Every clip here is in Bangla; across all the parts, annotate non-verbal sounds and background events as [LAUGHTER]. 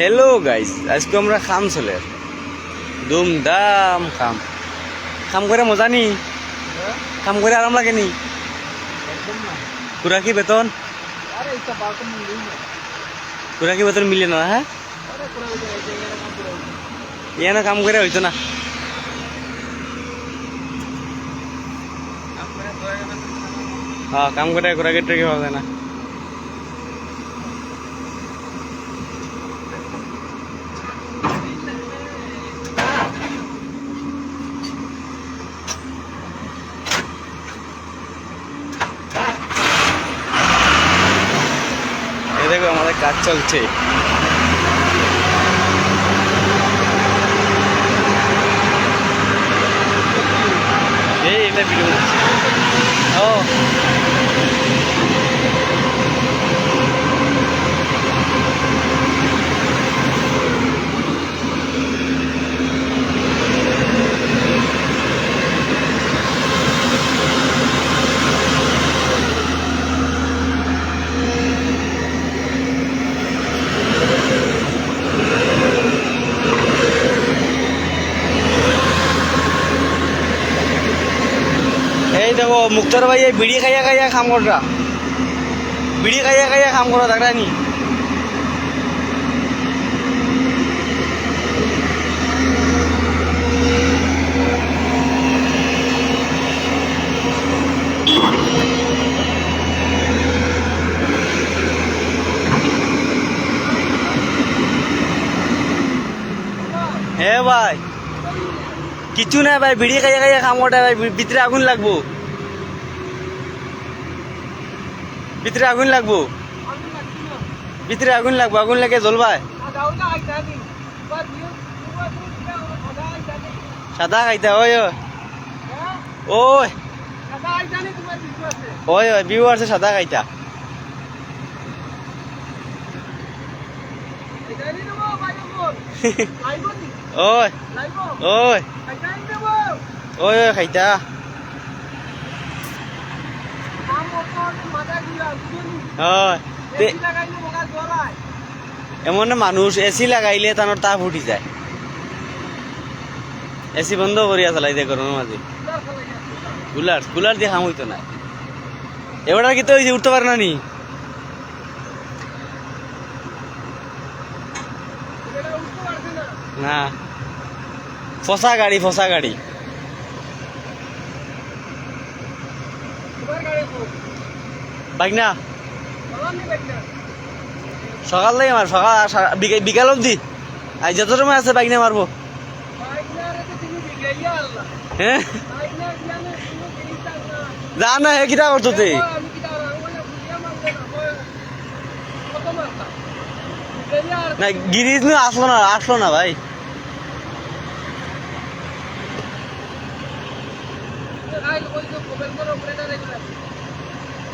হ্যালো গাইস আজকে আমরা খাম চলে। দুম দাম খাম। খাম করে মজা নি? খাম করে আরাম লাগে নি? তোরা বেতন? তোরা বেতন মিলে না হ্যাঁ ইয়ে না কাম করে হইতো না। হ্যাঁ কাম করে কোরাগেট রেখে পাওয়া যায় না। কাজ চলছে দেখো মুক্তার ভাই এই বিড়ি খাইয়া খাইয়া কাম করা বিড়ি খাইয়া খাইয়া কাম করা দেখা নি হে ভাই কিছু নাই ভাই বিড়ি খাইয়া খাইয়া কাম করা ভাই ভিতরে আগুন লাগবো ভিতরে আগুন লাগবো। ভিতরে আগুন লাগবো আগুন লাগে জ্বলবাই। সাদা খাইতা ওই ওই। ওই। ওই বিউ আছে সাদা খাইতা। [LAUGHS] ওই। ওই ওই খাইতা ওই তে- এমন মানুষ এসি লাগাইলে তানোর তাপ উঠি যায়। এসি বন্ধ করিয়া চালাই দে গরমের মাঝে। কুলার কুলার দিয়ে হাম হইতো না এবার কি তো উঠতে পারে না নি? না। ফসা গাড়ি ফসা গাড়ি। বাইক না সকাল থেকে মার সকাল বিকাল অবধি। আজ যত সময় আছে বাইক নিয়ে মারবো হ্যাঁ যা না, হে কিটা করতো তুই? না গিরিজ না আসলো না আসলো না ভাই।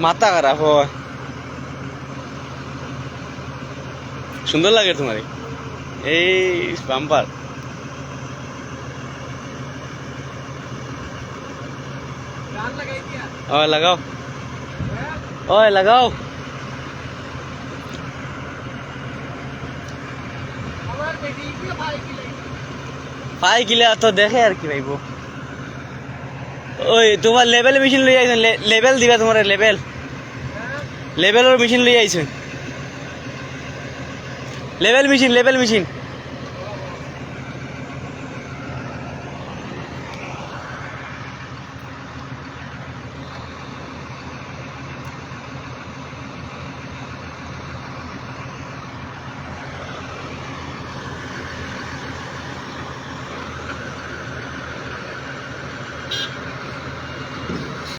মাথা খারাপ হয় সুন্দর লাগে তোমার? এই, বাম্পার। ওই, লাগাও। ওই, লাগাও। পাই কিলে তো দেখে আর কি ভাইব। ওই, তোমার লেভেল মেশিন লই আইছেন লেভেল দিবা তোমার লেভেল। লেভেলের মেশিন লই আইছেন। Level machine level machine